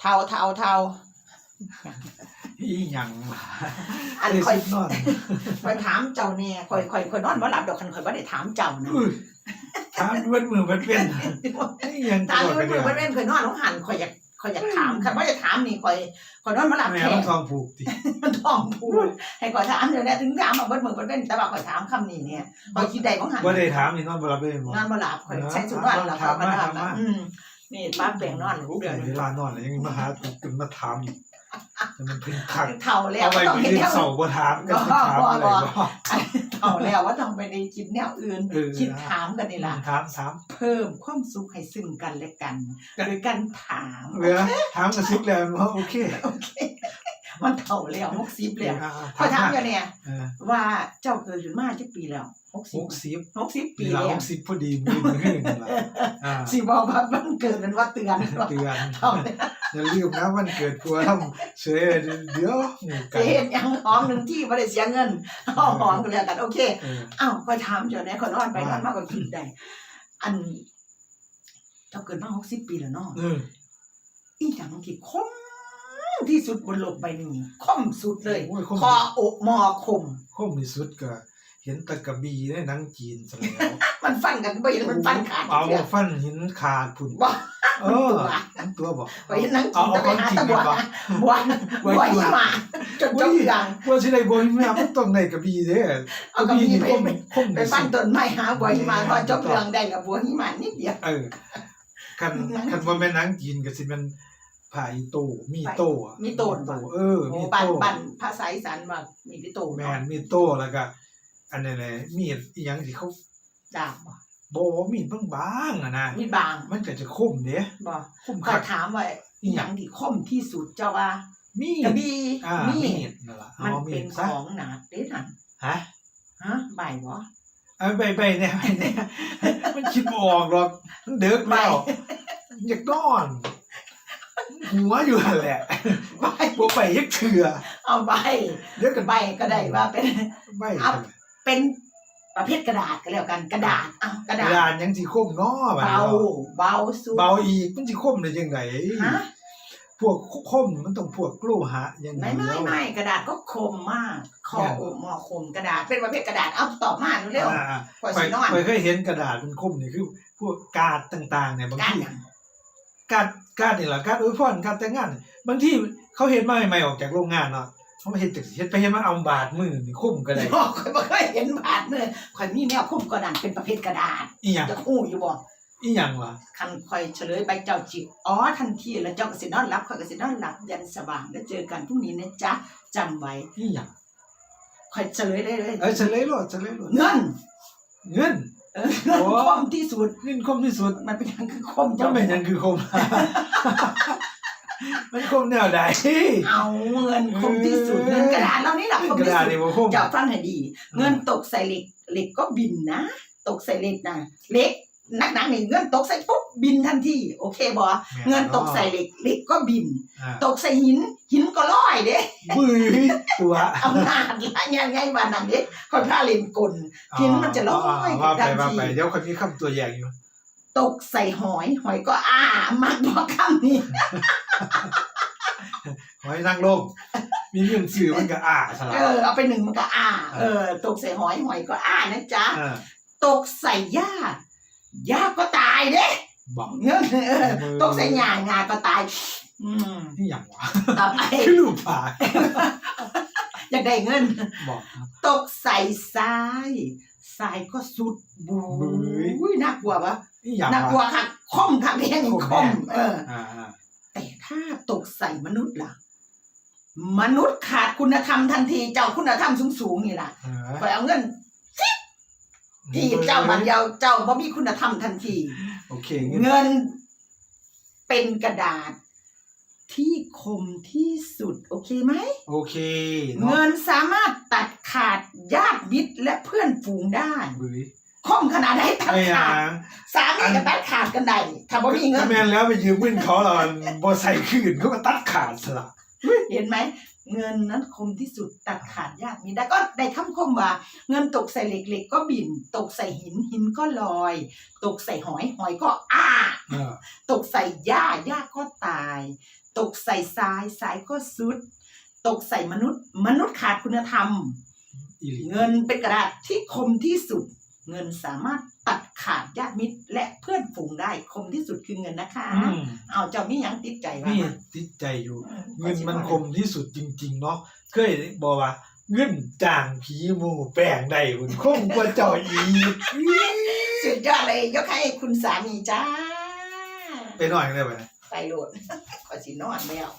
เทาเทาเทาอีหยังวะอันได้คอยสินอนคอยถามเจ้าเนี่ยคอยคอยคอยนอนบ่หลับดอกคันคอยบ่ได้ถามเจ้านะอุ้ยถามเว้นมือมันเป็นอีหยังถามตัวอยู่กันมืเนี่อยบ่เว้นคอยนอนของหันคอยอยากคอยอยากถามคันบ่ได้ถามนี่คอยคอยนอนบ่หลับแม่แท้มันทองผูกติมันท้องพูดให้คอยถามเดี๋ยวนี้ถึงถามมาเบิดมือเบิดเว้นแต่ว่าคอยถามคำนี้เนี่ยคอยคิดได้ของหันบ่ได้ถามนี่นอนบ่หลับเลยหมอนอนบ่หลับคอยใช้สุนอนหลับเขาก็นอนถามมาอืม นี่ป้าแปลงนอนรู้เดี๋เดี๋ยยววเวนี้ลานอนแล้วยังมาหาถูกกันมาถามอีกแต่มันเป็นคักเท่าแล้วเอาไปต้องมีเห็นเรื่อแนวงเสาบ่ถามกันสิถามอะไรบ่เท่าแล้วว่าต้องไปในคิดแนวอื่นเออคิดถามกันนี่ล่ะถามถามเพิ่มความสุขให้ซึ่งกันและกันโดยการถามเหลือถามกระซิบแล้วว่าโอเคโอเค มันเท่าแล้วหกสิบแล้วอ่าพอถามมาอยู่เนี่ยเออว่าเจ้าเกิดขึ้นมาจักปีแล้วหกสิหบกสิบหกสิบปีปีละแล้หวกสิบพอดีมีมือนี่ล่ะอ่าสิบอกว่ามันเกิดเป็นว่าเตือนว่าเตือนเท่าแล้วอย่าลืมนะวันเกิดพัวทำเฉยเดี๋ยวหมู่กัจะนเห็นยังหอมหนึ่งที่ไม่ได้เสียเงินเอาหอมกันแล้วกันโอเคเอออ้าวคอยถามเจ้าเนี่ยคนนอนไปนว่าอนมากกว่าคิดได้อันเจ้าเกิดมาหกสิบปีแล้วเนาะเอออีหยังที่คม ที่สุดบนโลกใบนี้คมสุดเลยโอ้ยคม คออกมอคม คมที่สุดก็เห็นตะกะบีในหนังจีนซะแล้ว มันฟันกันไม่เห็นมันฟันขาดเอาเดียวฟันหินขาดพุ่นบอกเออทั้งตัวบอกไปเห็นหนังจีเอานเอาแต่ไปหาของจริงตะบวดีกว่า บวบไว้บวตัวหิมาจนจบอย่างว่าสิได้บ่หิมะมันต้องได้กระบี่เด้กเอาระกระบี่บี่นี่ไป คมคมไปที่ฟัสุนดต้นไม้หาบวหิมาพอจบเรื่องได้กับบวหิมานิดเดียว เออคันหนัง คันว่าแม่นหนังจีนก็สิแมัน ผายโตมีโตอะมีโตนโตเออโอ้มีบันโตบันภาษาอีสานว่ามีพี่โตแม่เนาะนมีโตแล้วก็อันนี้แหละมีดอีหยังที่เขาดาบบ่บ่มีดบางๆอะนะมีบางมันก็จะคมเด้บ่คมก็คักถามว่าอีหยังที่คมที่สุดเจ้าว่ามีกระดบี่อ่ามีมีดนั่นล่ะมันเอามีเป็ดนซะของหนาเด้นั่นฮะฮะใบบ่เอาไปไปเนี่ยไปเนี่ยมันคิดบ่ออกหรอกมันเดึกแล้วอยากนอน หัวอยู่นั่นแหละใบบ่ไปยักเถื่อเอาใบเดี๋ยวกันใบก็ได้ว่าเป็นใบเอาเป็นประเภทกระดาษก็แล้วกันกระดาษอ้าวกระกดาระษดานยังสิคมเนาะบัดเบานี้เนาะเบาสู้เบาอีกมันสิคมได้จังไดฮะพวกคมมันต้องพวกโลหะอย่างไม่เดีไม่ยวไม่กระดาษก็คมมากคอโอบมอคมกระดาษเป็นประเภทกระดาษเอาตอบมาเร็วอ่าๆกว่าๆไปสินอนไปเคยเห็นกระดาษมันคมนี่คือ พวกการ์ดต่างๆเนี่ยบางการทีหยังการ์ด การ์ดนี่ล่ะการ์ดอวยพรการ์ดแต่งงาน บางทีเขาเห็นมาใหม่ๆออกจากโรงงานเนาะเขามาเห็นจากสิเฮ็ดไปเห็นมาเอาบาดมือนี่คมก็ได้บอกคอยบ่เคยเห็นบาดเลยคอยมีแนวคมกระดาษเป็นประเภทกระดาษอีหยังจะคู่อยู่บ่อีหยังวะคันคอยเฉลยไปเจ้าจิอ๋อทันทีแล้วเจ้าก็สินอนหลับคอยก็สินอนหลับยันสว่างแล้วเจอกันพรุ่งนี้นะจ๊ะจำไว้อีหยังคอยเฉลยได้เลยเอ้ยเฉลยโลดเฉลยโลดเงินเงินเออเงิน โอ้ คมที่สุดเงินคมที่สุดมันเป็นหยังคือคมมัเจ้านเป็นหยังคือคม มันคมแนวใดเอาเงินคมที่สุด เออ เงินกระดาษเรานี่แหละคมกระที่ดาษสุดนี่บ่คมเจ้าฟังให้ดีอืมเงินตกใส่เหล็กเหล็กก็บินนะ ตกใส่เหล็กนะเหล็กนัก หนักนี่เงินตกใส่ปุ๊บบินทันทีโอเคบอเงินตกใส่เหล็กเหล็กก็บินอ่าตกใส่หินหินก็ลอยเด้บื้อตัวอำนาจละยังไงบ้านนั้นเด้คอยพาเล่นกลหินมันจะลอยว่าทัไปนว่าทีไปเดี๋ยวคนนี้คำตัวอย่างอยู่ ตกใส่หอย หอยก็อ้ามักบอกคำนี้หอยนางรมมีเรื่องสื่อมันก็อ่าสลัเอบอเอาไปหนึ่งมันก็อ้าเออ ตกใส่หอยหอยก็อ้านะจ๊ะเออตกใส่หญ้า หญ้าก็ตายเด้บอกเงินเออตกใส่หญ้าหญ้าก็ตาย อืมนี่อย่างวะต่อไปคือลูกผาอยากได้เงิน บอกตกใส่ทรายทรายก็สุดบูอุ้ยน่ากลัวปะนี่อย่างน่ากลัววะค่ะคมค่ะเพียงคมเอออ่าแต่ถ้าตกใส่มนุษย์ล่ะ มนุษย์ขาดคุณธรรมทันที เจ้าคุณธรรมสูงสูงๆนี่ล่ะเออคอยเอาเงิน ที่เจ้ามันยาวเจ้าบ่มีคุณธรรมทันที โอเคเงินเงินเป็นกระดาษ ที่คมที่สุด โอเคไหมโอเคเนาะเงินสามารถตัดขาดญาติมิตรและเพื่อนฝูงได้บื้อคมขนาดไหนตัดไอ้หยัขาดงสามีก็ตัดขาดกันได้ถ้าบ่มีเงิถ้านแม่นแล้วไปยืมเงินเขาเราบ่ใส่คืนเขาก็ตัดขาดสละ เห็นไหม เงินนั้นคมที่สุดตัดขาดยากมีได้ก็ได้คำคมว่า เงินตกใส่เหล็กเหล็กก็บิน ตกใส่หินหินก็ลอย ตกใส่หอยหอยก็อ้าเออตกใส่หญ้าหญ้าก็ตาย ตกใส่ทรายทรายก็สุด ตกใส่มนุษย์ มนุษย์ขาดคุณธรรมอีหลีเงินเป็นกระดาษที่คมที่สุด เงินสามารถตัดขาดญาติมิตร และเพื่อนฝูงได้คมที่สุดคือเงินนะคะอืมเอาเจ้ามีหยังติดใจว่านี่มาติดใจอยู่อืเงินมันคมที่สุดจริง ๆ เนาะเคยบอกว่า เงินจ้างผีหมูแป้งได้คุณคงกว่าเจ้าอีกสุดยอดเลยยกให้คุณสามีจ้า ไปหน่อยได้ไหมไปโหลดขอสินอนแล้ว